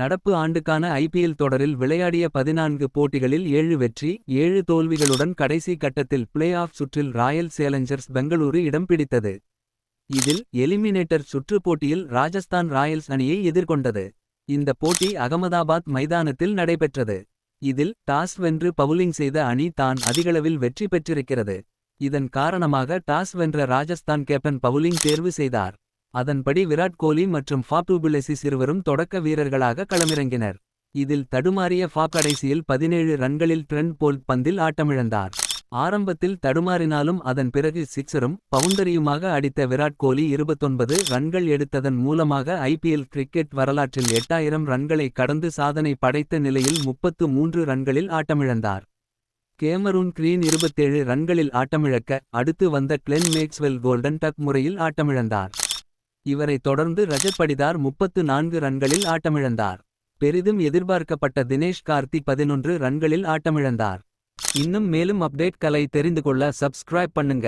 நடப்பு ஆண்டுக்கான ஐபிஎல் தொடரில் விளையாடிய பதினான்கு போட்டிகளில் ஏழு வெற்றி ஏழு தோல்விகளுடன் கடைசி கட்டத்தில் பிளே ஆஃப் சுற்றில் ராயல் சேலஞ்சர்ஸ் பெங்களூரு இடம் பிடித்தது. இதில் எலிமினேட்டர் சுற்று போட்டியில் ராஜஸ்தான் ராயல்ஸ் அணியை எதிர்கொண்டது. இந்த போட்டி அகமதாபாத் மைதானத்தில் நடைபெற்றது. இதில் டாஸ் வென்று பவுலிங் செய்த அணி தான் அதிகளவில் வெற்றி பெற்றிருக்கிறது. இதன் காரணமாக டாஸ் வென்ற ராஜஸ்தான் கேப்டன் பவுலிங் தேர்வு செய்தார். அதன்படி விராட் கோலி மற்றும் ஃபாப்டுபிளெசிஸ் இருவரும் தொடக்க வீரர்களாக களமிறங்கினர். இதில் தடுமாறிய ஃபாப் கடைசியில் பதினேழு ரன்களில் ட்ரெண்ட் போல்ட் பந்தில் ஆட்டமிழந்தார். ஆரம்பத்தில் தடுமாறினாலும் அதன் பிறகு சிக்ஸரும் பவுண்டரியுமாக அடித்த விராட் கோலி 29 ரன்கள் எடுத்ததன் மூலமாக ஐபிஎல் கிரிக்கெட் வரலாற்றில் 8000 ரன்களை கடந்து சாதனை படைத்த நிலையில் 33 ரன்களில் ஆட்டமிழந்தார். கேமரூன் கிரீன் 27 ரன்களில் ஆட்டமிழக்க அடுத்து வந்த கிளென் மேக்ஸ்வெல் கோல்டன் டக் முறையில் ஆட்டமிழந்தார். இவரைத் தொடர்ந்து ரஜத் படிதார் 34 ரன்களில் ஆட்டமிழந்தார். பெரிதும் எதிர்பார்க்கப்பட்ட தினேஷ் கார்த்தி 11 ரன்களில் ஆட்டமிழந்தார். இன்னும் மேலும் அப்டேட் கலை தெரிந்து கொள்ள சப்ஸ்கிரைப் பண்ணுங்க.